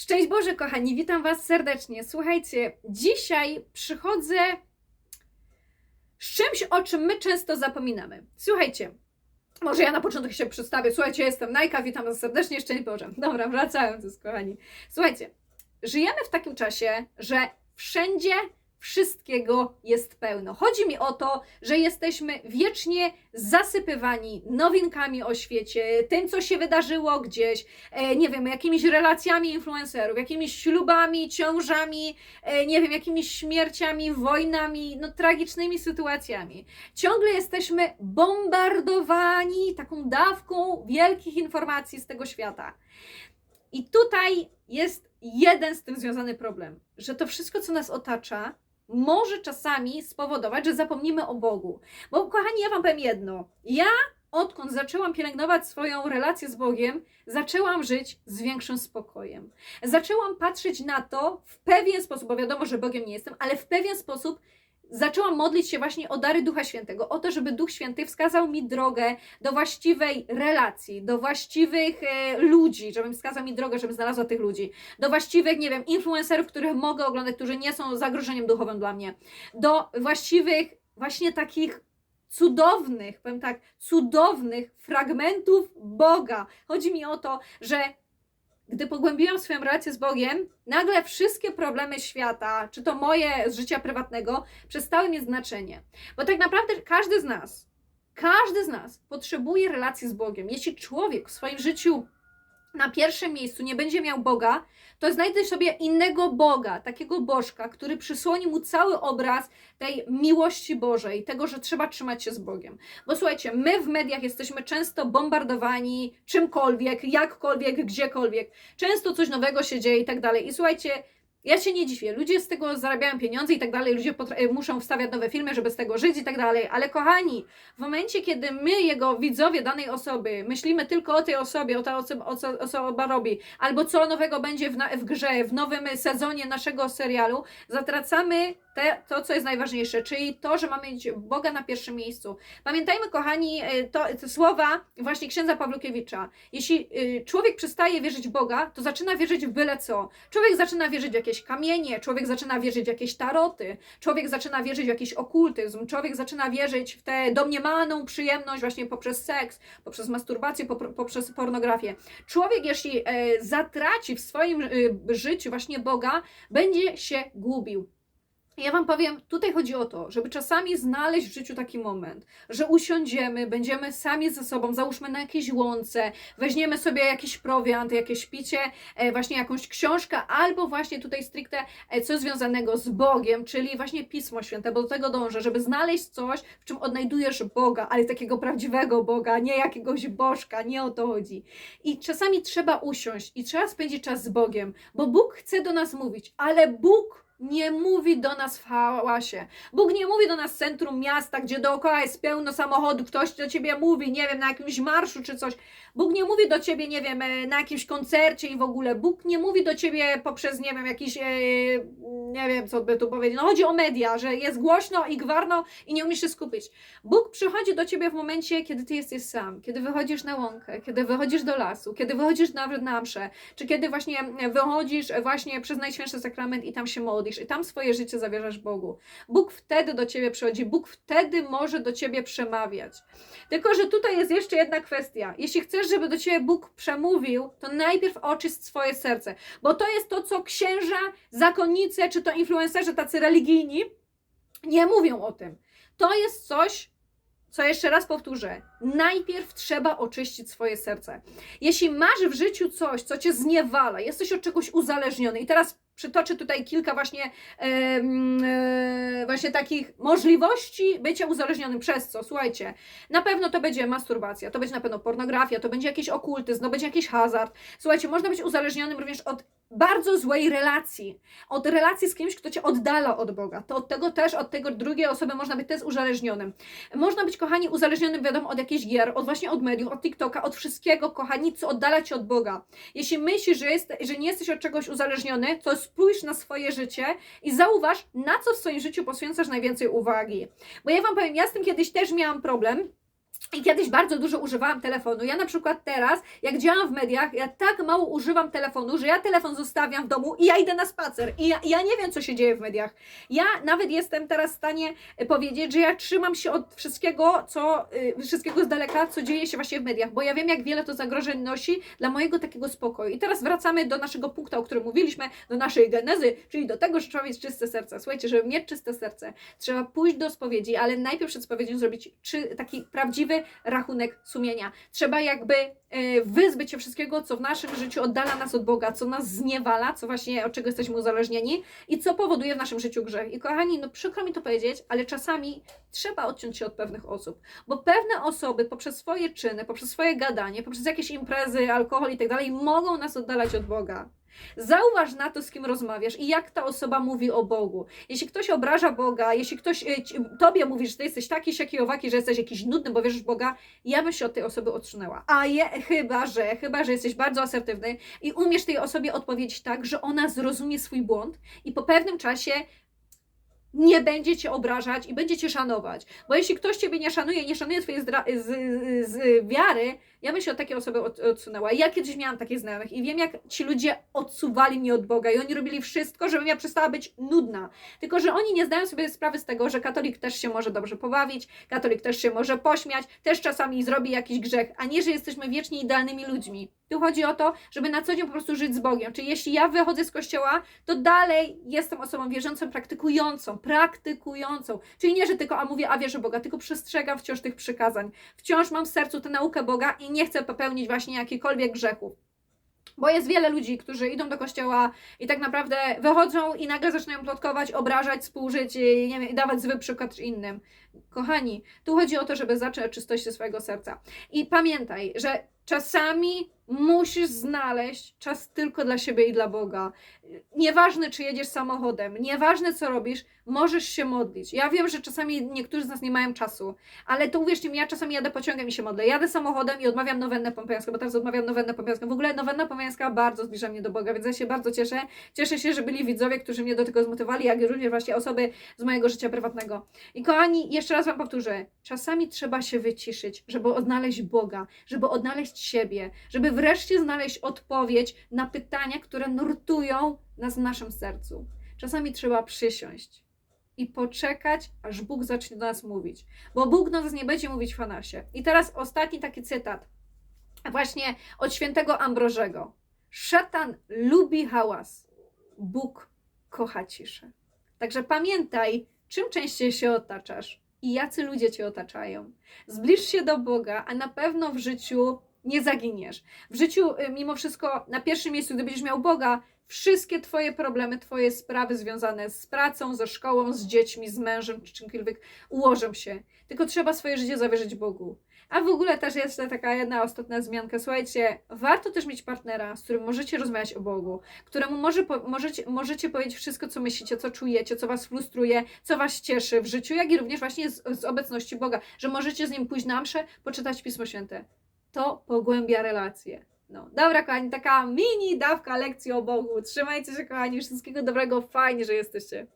Szczęść Boże, kochani, witam Was serdecznie. Słuchajcie, dzisiaj przychodzę z czymś, o czym my często zapominamy. Słuchajcie, może ja na początek się przedstawię. Słuchajcie, jestem Najka, witam Was serdecznie, szczęść Boże. Dobra, wracając, kochani. Słuchajcie, żyjemy w takim czasie, że wszędzie wszystkiego jest pełno. Chodzi mi o to, że jesteśmy wiecznie zasypywani nowinkami o świecie, tym, co się wydarzyło gdzieś, e, nie wiem, jakimiś relacjami influencerów, jakimiś ślubami, ciążami, e, nie wiem, jakimiś śmierciami, wojnami, no tragicznymi sytuacjami. Ciągle jesteśmy bombardowani taką dawką wielkich informacji z tego świata. I tutaj jest jeden z tym związany problem, że to wszystko, co nas otacza, może czasami spowodować, że zapomnimy o Bogu. Bo, kochani, ja Wam powiem jedno. Ja, odkąd zaczęłam pielęgnować swoją relację z Bogiem, zaczęłam żyć z większym spokojem. Zaczęłam patrzeć na to w pewien sposób, bo wiadomo, że Bogiem nie jestem, ale w pewien sposób zaczęłam modlić się właśnie o dary Ducha Świętego, o to, żeby Duch Święty wskazał mi drogę do właściwej relacji, do właściwych e, ludzi, żebym wskazał mi drogę, żebym znalazła tych ludzi, do właściwych, nie wiem, influencerów, których mogę oglądać, którzy nie są zagrożeniem duchowym dla mnie, do właściwych, właśnie takich cudownych, powiem tak, cudownych fragmentów Boga. Chodzi mi o to, że gdy pogłębiłam swoją relację z Bogiem, nagle wszystkie problemy świata, czy to moje z życia prywatnego, przestały mieć znaczenie. Bo tak naprawdę każdy z nas, każdy z nas potrzebuje relacji z Bogiem. Jeśli człowiek w swoim życiu na pierwszym miejscu nie będzie miał Boga, to znajdzie sobie innego Boga, takiego Bożka, który przysłoni mu cały obraz tej miłości Bożej, tego, że trzeba trzymać się z Bogiem. Bo słuchajcie, my w mediach jesteśmy często bombardowani czymkolwiek, jakkolwiek, gdziekolwiek. Często coś nowego się dzieje i tak dalej. I słuchajcie, ja się nie dziwię. Ludzie z tego zarabiają pieniądze i tak dalej. Ludzie potra- muszą wstawiać nowe filmy, żeby z tego żyć i tak dalej. Ale kochani, w momencie, kiedy my, jego widzowie danej osoby, myślimy tylko o tej osobie, o ta osoba, o co osoba robi, albo co nowego będzie w, w grze, w nowym sezonie naszego serialu, zatracamy te, to, co jest najważniejsze, czyli to, że mamy mieć Boga na pierwszym miejscu. Pamiętajmy, kochani, y, to, te słowa właśnie księdza Pawlukiewicza. Jeśli y, człowiek przestaje wierzyć w Boga, to zaczyna wierzyć w byle co. Człowiek zaczyna wierzyć w jakieś kamienie, człowiek zaczyna wierzyć w jakieś taroty, człowiek zaczyna wierzyć w jakiś okultyzm, człowiek zaczyna wierzyć w tę domniemaną przyjemność właśnie poprzez seks, poprzez masturbację, popr- poprzez pornografię. Człowiek, jeśli e, zatraci w swoim e, życiu właśnie Boga, będzie się gubił. Ja Wam powiem, tutaj chodzi o to, żeby czasami znaleźć w życiu taki moment, że usiądziemy, będziemy sami ze sobą, załóżmy na jakiejś łące, weźmiemy sobie jakiś prowiant, jakieś picie, e, właśnie jakąś książkę, albo właśnie tutaj stricte e, coś związanego z Bogiem, czyli właśnie Pismo Święte, bo do tego dążę, żeby znaleźć coś, w czym odnajdujesz Boga, ale takiego prawdziwego Boga, nie jakiegoś bożka, nie o to chodzi. I czasami trzeba usiąść i trzeba spędzić czas z Bogiem, bo Bóg chce do nas mówić, ale Bóg nie mówi do nas w hałasie. Bóg nie mówi do nas w centrum miasta, gdzie dookoła jest pełno samochodów, ktoś do ciebie mówi, nie wiem, na jakimś marszu czy coś. Bóg nie mówi do ciebie, nie wiem, e, na jakimś koncercie i w ogóle. Bóg nie mówi do ciebie poprzez, nie wiem, jakiś, e, nie wiem, co by tu powiedzieć. No chodzi o media, że jest głośno i gwarno i nie umiesz się skupić. Bóg przychodzi do ciebie w momencie, kiedy ty jesteś sam, kiedy wychodzisz na łąkę, kiedy wychodzisz do lasu, kiedy wychodzisz nawet na mszę, czy kiedy właśnie wychodzisz właśnie przez Najświętszy Sakrament i tam się modlisz i tam swoje życie zawierzasz Bogu. Bóg wtedy do ciebie przychodzi, Bóg wtedy może do ciebie przemawiać. Tylko, że tutaj jest jeszcze jedna kwestia. Jeśli chcesz, żeby do ciebie Bóg przemówił, to najpierw oczyść swoje serce, bo to jest to, co księża, zakonnice, czy to influencerzy tacy religijni nie mówią o tym. To jest coś, co jeszcze raz powtórzę, najpierw trzeba oczyścić swoje serce. Jeśli masz w życiu coś, co cię zniewala, jesteś od czegoś uzależniony, i teraz przytoczę tutaj kilka właśnie, e, właśnie takich możliwości bycia uzależnionym przez co. Słuchajcie, na pewno to będzie masturbacja, to będzie na pewno pornografia, to będzie jakiś okultyzm, to będzie jakiś hazard. Słuchajcie, można być uzależnionym również od bardzo złej relacji, od relacji z kimś, kto cię oddala od Boga. To od tego też, od tego drugiej osoby można być też uzależnionym. Można być, kochani, uzależnionym, wiadomo, od jakichś gier, od właśnie od mediów, od TikToka, od wszystkiego, kochani, co oddala cię od Boga. Jeśli myślisz, że, jest, że nie jesteś od czegoś uzależniony, to spójrz na swoje życie i zauważ, na co w swoim życiu poświęcasz najwięcej uwagi. Bo ja Wam powiem, ja z tym kiedyś też miałam problem, I kiedyś bardzo dużo używałam telefonu. Ja na przykład teraz, jak działam w mediach, ja tak mało używam telefonu, że ja telefon zostawiam w domu i ja idę na spacer. I ja, ja nie wiem, co się dzieje w mediach. Ja nawet jestem teraz w stanie y, powiedzieć, że ja trzymam się od wszystkiego, co, y, wszystkiego z daleka, co dzieje się właśnie w mediach, bo ja wiem, jak wiele to zagrożeń nosi dla mojego takiego spokoju. I teraz wracamy do naszego punktu, o którym mówiliśmy, do naszej genezy, czyli do tego, że trzeba mieć czyste serce. Słuchajcie, żeby mieć czyste serce, trzeba pójść do spowiedzi, ale najpierw przed spowiedzią zrobić czy, taki prawdziwy rachunek sumienia. Trzeba jakby e, wyzbyć się wszystkiego, co w naszym życiu oddala nas od Boga, co nas zniewala, co właśnie od czego jesteśmy uzależnieni i co powoduje w naszym życiu grzech. I kochani, no przykro mi to powiedzieć, ale czasami trzeba odciąć się od pewnych osób, bo pewne osoby poprzez swoje czyny, poprzez swoje gadanie, poprzez jakieś imprezy, alkohol i tak dalej, mogą nas oddalać od Boga. Zauważ na to, z kim rozmawiasz i jak ta osoba mówi o Bogu. Jeśli ktoś obraża Boga, jeśli ktoś ci- tobie mówi, że ty jesteś taki, siaki, owaki, że jesteś jakiś nudny, bo wierzysz w Boga, ja bym się od tej osoby odsunęła. A je, chyba, że, chyba, że jesteś bardzo asertywny i umiesz tej osobie odpowiedzieć tak, że ona zrozumie swój błąd i po pewnym czasie nie będzie cię obrażać i będzie cię szanować. Bo jeśli ktoś ciebie nie szanuje, nie szanuje twojej z, z wiary, ja bym się od takiej osoby od, odsunęła. Ja kiedyś miałam takich znajomych i wiem, jak ci ludzie odsuwali mnie od Boga i oni robili wszystko, żebym ja przestała być nudna. Tylko, że oni nie zdają sobie sprawy z tego, że katolik też się może dobrze pobawić, katolik też się może pośmiać, też czasami zrobi jakiś grzech, a nie, że jesteśmy wiecznie idealnymi ludźmi. Tu chodzi o to, żeby na co dzień po prostu żyć z Bogiem. Czyli jeśli ja wychodzę z kościoła, to dalej jestem osobą wierzącą, praktykującą, praktykującą. Czyli nie, że tylko, a mówię, a wierzę Boga, tylko przestrzegam wciąż tych przykazań. Wciąż mam w sercu tę naukę Boga i nie chcę popełnić właśnie jakichkolwiek grzechów. Bo jest wiele ludzi, którzy idą do kościoła i tak naprawdę wychodzą i nagle zaczynają plotkować, obrażać, współżyć i, nie wiem, dawać zły przykład innym. Kochani, tu chodzi o to, żeby zacząć od czystości swojego serca. I pamiętaj, że czasami musisz znaleźć czas tylko dla siebie i dla Boga. Nieważne, czy jedziesz samochodem, nieważne, co robisz, możesz się modlić. Ja wiem, że czasami niektórzy z nas nie mają czasu, ale to uwierzcie mi, ja czasami jadę pociągiem i się modlę. Jadę samochodem i odmawiam nowennę pompejańską, bo teraz odmawiam nowennę pompejańską. W ogóle nowenna pompejańska bardzo zbliża mnie do Boga, więc ja się bardzo cieszę. Cieszę się, że byli widzowie, którzy mnie do tego zmotywowali, jak również właśnie osoby z mojego życia prywatnego. I kochani, jeszcze raz Wam powtórzę, czasami trzeba się wyciszyć, żeby odnaleźć Boga, żeby odnaleźć siebie, żeby wreszcie znaleźć odpowiedź na pytania, które nurtują nas w naszym sercu. Czasami trzeba przysiąść i poczekać, aż Bóg zacznie do nas mówić, bo Bóg do nas nie będzie mówić w Anasie. I teraz ostatni taki cytat, właśnie od świętego Ambrożego. Szatan lubi hałas, Bóg kocha ciszę. Także pamiętaj, czym częściej się otaczasz i jacy ludzie cię otaczają. Zbliż się do Boga, a na pewno w życiu nie zaginiesz. W życiu, y, mimo wszystko, na pierwszym miejscu, gdy będziesz miał Boga, wszystkie Twoje problemy, Twoje sprawy związane z pracą, ze szkołą, z dziećmi, z mężem czy czymkolwiek ułożą się. Tylko trzeba swoje życie zawierzyć Bogu. A w ogóle też jest taka jedna ostatnia zmianka. Słuchajcie, warto też mieć partnera, z którym możecie rozmawiać o Bogu, któremu może, możecie, możecie powiedzieć wszystko, co myślicie, co czujecie, co was frustruje, co was cieszy w życiu, jak i również właśnie z, z obecności Boga, że możecie z nim pójść na mszę, poczytać Pismo Święte. To pogłębia relacje. No, dobra, kochani, taka mini dawka lekcji o Bogu. Trzymajcie się, kochani, wszystkiego dobrego, fajnie, że jesteście.